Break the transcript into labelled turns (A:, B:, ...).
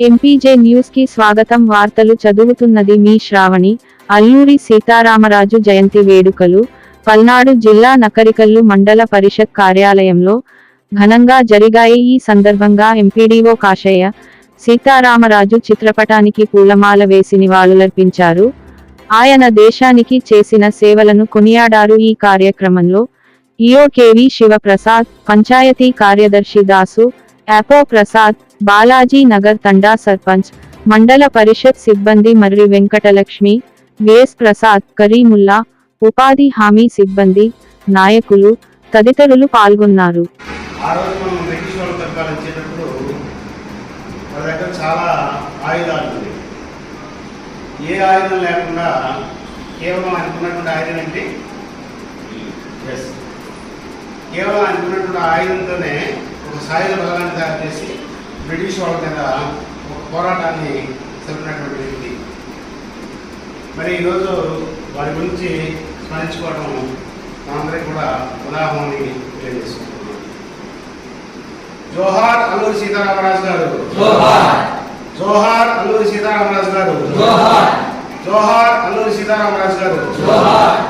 A: MPJ న్యూస్కి స్వాగతం. వార్తలు చదువుతున్నది మీ శ్రావణి. అల్లూరి సీతారామరాజు జయంతి వేడుకలు. పల్నాడు జిల్లా నకరికల్లు మండల పరిషత్ కార్యాలయంలో ఘనంగా జరిగాయి. ఈ సందర్భంగా ఎంపీడీఓ కాశయ్య సీతారామరాజు చిత్రపటానికి పూలమాల వేసి నివాళులర్పించారు. ఆయన దేశానికి చేసిన సేవలను కొనియాడారు. ఈ కార్యక్రమంలో ఈఓ కేవి శివప్రసాద్ పంచాయతీ కార్యదర్శి దాసు యాపో ప్రసాద్ బాలాజీ నగర్ తండా సర్పంచ్ మండల పరిషత్ సిబ్బంది మర్రి వెంకటలక్ష్మి విఎస్ ప్రసాద్ కరీముల్లా ఉపాధి హామీ సిబ్బంది నాయకులు తదితరులు పాల్గొన్నారు.
B: ఆ రోజు మనం బ్రిటిష్ వాళ్ళ పరిపాలన వచ్చేటప్పుడు వాళ్ళ దగ్గర చాలా ఆయుధాలు ఉంది ఏ ఆయుధం లేకుండా కేవలం అనుకున్నటువంటి ఆయుధం ఎస్ కేవలం అనుకున్నటువంటి ఆయుధంతోనే ఒక సాయుధ బలాన్ని తయారు చేసి బ్రిటిష్ వాళ్ళ మీద ఒక పోరాటాన్ని జరిపినటువంటి వ్యక్తి. మరి ఈరోజు వారి గురించి స్మరించుకోవడం మనందరికీ కూడా ఉదాహరణని తెలియజేసుకుంటున్నాం జోహార్ అల్లూరి సీతారామరాజు గారు. జోహార్ అల్లూరి సీతారామరాజు గారు.
C: జోహార్.
B: జోహార్ అల్లూరి సీతారామరాజు గారు.
C: జోహార్.